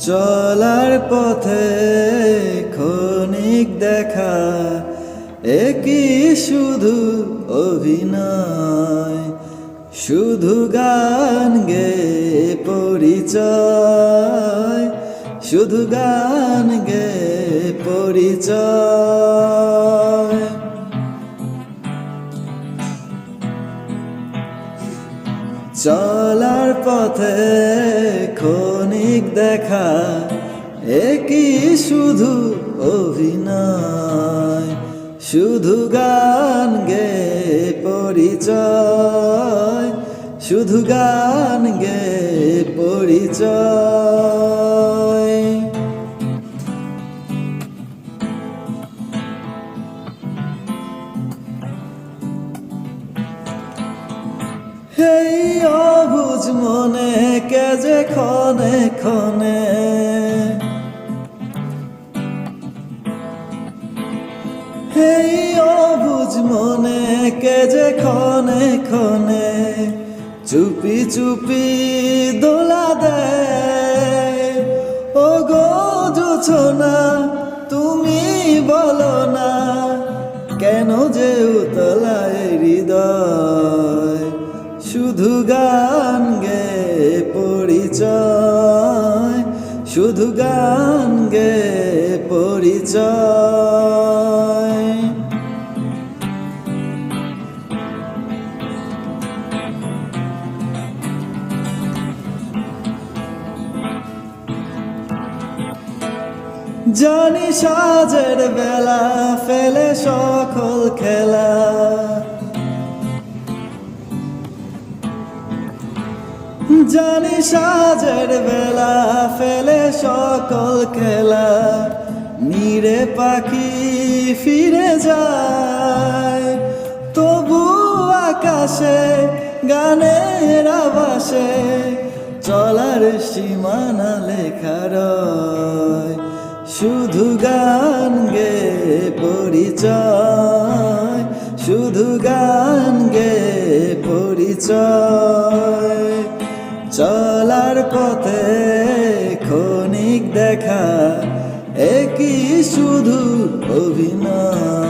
চলার পথে খনিক দেখা একই শুধু অভিনয়? শুধু গান গে পরিচয়। শুধু গান গে পরিচয়। চলার পথে ক্ষণিক দেখা, একই শুধু অভিনয়। শুধু গান গে পরিচয়, শুধু গান গে পরিচয়। হেই অবুঝ মনে কে যে ক্ষণে ক্ষণে। হেই অবুঝ মনে কে যে ক্ষণে ক্ষণে চুপি চুপি দোলা দেয়। ও গো জোছনা, তুমি বলো না, কেন শুধু গান গে পরিচয় শুধু গান গে পরিচয়। জানি সাজের বেলা ফেলে সকল খেলা। জানি সাজের বেলা ফেলে সকল খেলা। নিরে পাখি ফিরে যায়। তবু আকাশে, গানের আবাসে চলার সীমানা লেখার শুধু গান গে পরিচয়, শুধু গান গে পরিচয়। চলার পথে ক্ষণিক দেখা একই শুধু অভিনয়।